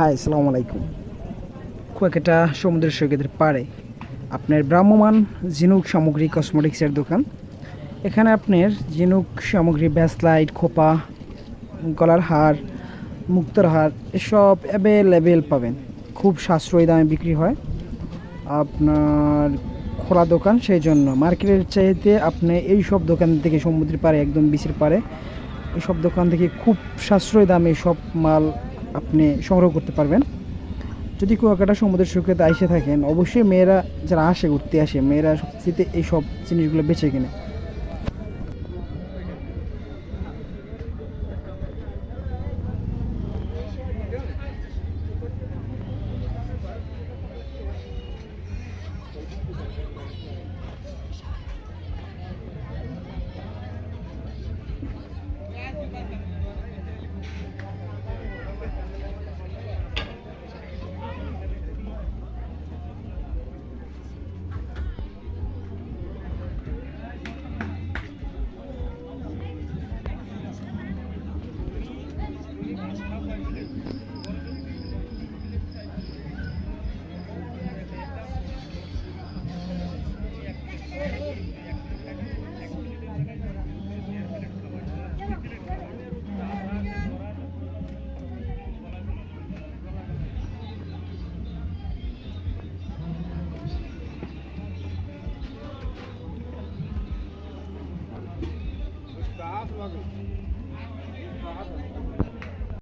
High, আসসালামু আলাইকুম। কুয়াকাটা সমুদ্র সৈকতের পাড়ে আপনার ভ্রাম্যমান ঝিনুক সামগ্রী কসমেটিক্সের দোকান। এখানে আপনার ঝিনুক সামগ্রী, ব্যাসলাইট, খোপা, গলার হার, মুক্তর হার, এসব অ্যাভেলেবেল পাবেন। খুব সাশ্রয়ী দামে বিক্রি হয়। আপনার খোলা দোকান, সেই জন্য মার্কেটের চাইতে আপনি এই সব দোকান থেকে সমুদ্রের পাড়ে, একদম বিচের পাড়ে এইসব দোকান থেকে খুব সাশ্রয়ী দামে সব মাল আপনি সংগ্রহ করতে পারবেন। যদি কুয়াকাটা সমুদ্র সৈকতে আইসে থাকেন, অবশ্যই মেয়েরা যারা আসে, ঘুরতে আসে, মেয়েরা সবচেয়ে এইসব জিনিসগুলো বেছে কিনে। حاضر